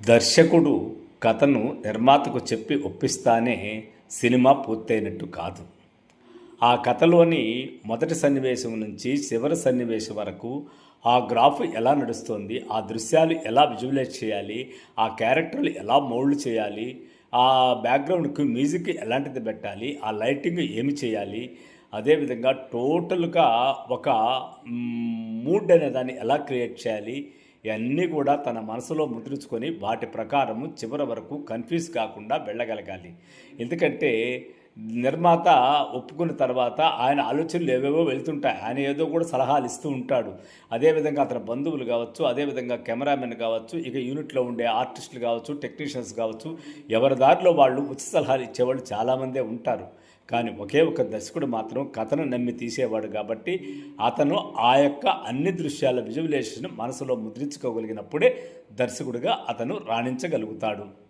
దర్శకుడు కథను నిర్మాతకు చెప్పి ఒప్పిస్తానే సినిమా పూర్తయినట్టు కాదు. ఆ కథలోని మొదటి సన్నివేశం నుంచి చివరి సన్నివేశం వరకు ఆ గ్రాఫ్ ఎలా నడుస్తుంది ఆ దృశ్యాలు ఎలా విజువలైజ్ చేయాలి ఆ క్యారెక్టర్లు ఎలా మౌల్డ్ చేయాలి ఆ బ్యాక్గ్రౌండ్కి మ్యూజిక్ ఎలాంటిది పెట్టాలి ఆ లైటింగ్ ఏమి చేయాలి అదేవిధంగా టోటల్గా ఒక మూడ్ అనే దాన్ని ఎలా క్రియేట్ చేయాలి ఇవన్నీ కూడా తన మనసులో ముద్రించుకొని వాటి ప్రకారము చివరి వరకు కన్ఫ్యూజ్ కాకుండా వెళ్ళగలగాలి. ఎందుకంటే నిర్మాత ఒప్పుకున్న తర్వాత ఆయన ఆలోచనలు ఏవేవో వెళ్తుంటాయి. ఆయన ఏదో కూడా సలహాలు ఇస్తూ ఉంటాడు. అదేవిధంగా అతని బంధువులు కావచ్చు అదేవిధంగా కెమెరామెన్ కావచ్చు ఇక యూనిట్లో ఉండే ఆర్టిస్టులు కావచ్చు టెక్నీషియన్స్ కావచ్చు ఎవరి దారిలో వాళ్ళు ఉచిత సలహాలు ఇచ్చేవాళ్ళు చాలామందే ఉంటారు. కానీ ఒకే ఒక దర్శకుడు మాత్రం కథను నమ్మి తీసేవాడు కాబట్టి అతను ఆ యొక్క అన్ని దృశ్యాల విజువలైజేషన్ మనసులో ముద్రించుకోగలిగినప్పుడే దర్శకుడిగా అతను రాణించగలుగుతాడు.